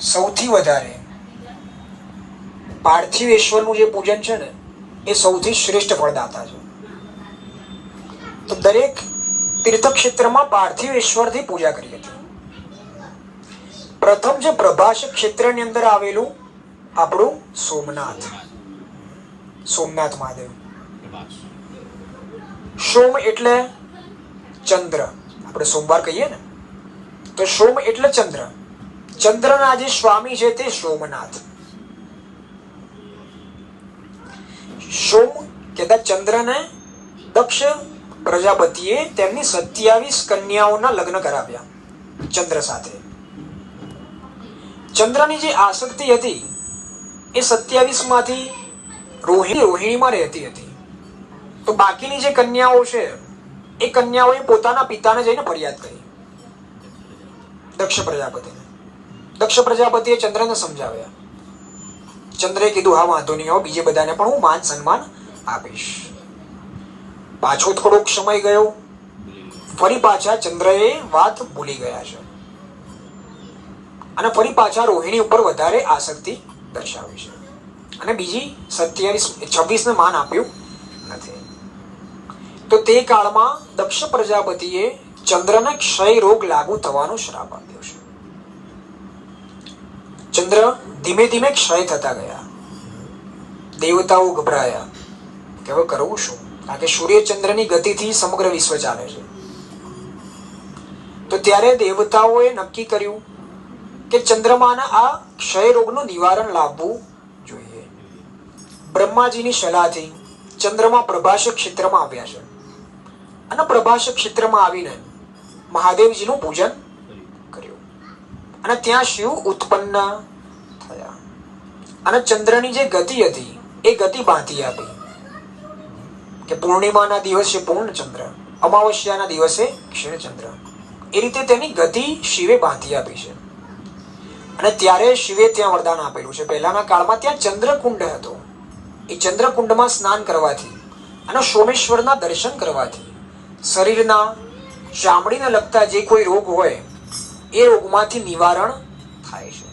સૌથી વધારે પાર્થિવેશ્વરનું જે પૂજન છે ને, એ સૌથી શ્રેષ્ઠ ફળદાતા છે. તો દરેક તીર્થક્ષેત્રમાં પાર્થિવેશ્વરથી પૂજા કરી હતી પ્રથમ જે પ્રભાસ ક્ષેત્રની અંદર આવેલું આપણું સોમનાથ. સોમનાથ મહાદેવ. સોમ એટલે ચંદ્ર. આપણે સોમવાર કહીએ ને, તો સોમ એટલે ચંદ્ર. ચંદ્રના જે સ્વામી છે તે સોમનાથ. સોમ કહેતા ચંદ્રને દક્ષ પ્રજાપતિએ તેમની સત્યાવીસ કન્યાઓના લગ્ન કરાવ્યા ચંદ્ર સાથે. ચંદ્રની જે આસક્તિ હતી એ સત્યાવીસમાંથી રોહિણી રોહિણીમાં રહેતી હતી. તો બાકીની જે કન્યાઓ છે, એ કન્યાઓએ પોતાના પિતાને જઈને ફરિયાદ કરી. દક્ષ પ્રજાપતિને. દક્ષ પ્રજાપતિએ ચંદ્રને સમજાવ્યા. ચંદ્રે કીધું, હા, વાંધો નહીં, હો, બીજે બધાને પણ હું માન સન્માન આપીશ. પાછો થોડોક સમય ગયો. ફરી પાછા ચંદ્રએ વાત ભૂલી ગયા છે. અને ફરી પાછા રોહિણી ઉપર વધારે આસક્તિ દર્શાવી છે. અને બીજી સત્યાવીસ છવ્વીસ ને માન આપ્યું નથી. તો તે કાળમાં દક્ષ પ્રજાપતિએ ચંદ્રને ક્ષય રોગ લાગુ થવાનો શ્રાપ આપ્યો છે. ચંદ્ર ધીમે ધીમે ક્ષય થતા ગયા. દેવતાઓ ગભરાયા. કે હવે કરવું શું? કારણ કે સૂર્ય ચંદ્રની ગતિથી સમગ્ર વિશ્વ ચાલે છે. તો ત્યારે દેવતાઓએ નક્કી કર્યું કે ચંદ્રમાના આ ક્ષય રોગનું નિવારણ લાવવું જોઈએ. બ્રહ્માજીની સલાહથી ચંદ્રમા પ્રભાષક ક્ષેત્રમાં આવ્યા છે. અને પ્રભાષક ક્ષેત્રમાં આવીને મહાદેવજીનું પૂજન કર્યું. અને ત્યાં શિવ ઉત્પન્ન? થયા અને ચંદ્રની જે ગતિ હતી, એ ગતિ બાંધી આપી. કે પૂર્ણિમાના દિવસે પૂર્ણ ચંદ્ર અમાવસ્યાના દિવસે ક્ષીણચંદ્ર એ રીતે તેની ગતિ શિવે બાંધી આપી છે. અને ત્યારે શિવે ત્યાં વરદાન આપેલું છે. પહેલાના કાળમાં ત્યાં ચંદ્રકુંડ હતો. એ ચંદ્રકુંડમાં સ્નાન કરવાથી અને સોમેશ્વરના દર્શન કરવાથી શરીરના ચામડીને લગતા જે કોઈ રોગ હોય એ રોગમાંથી નિવારણ થાય છે.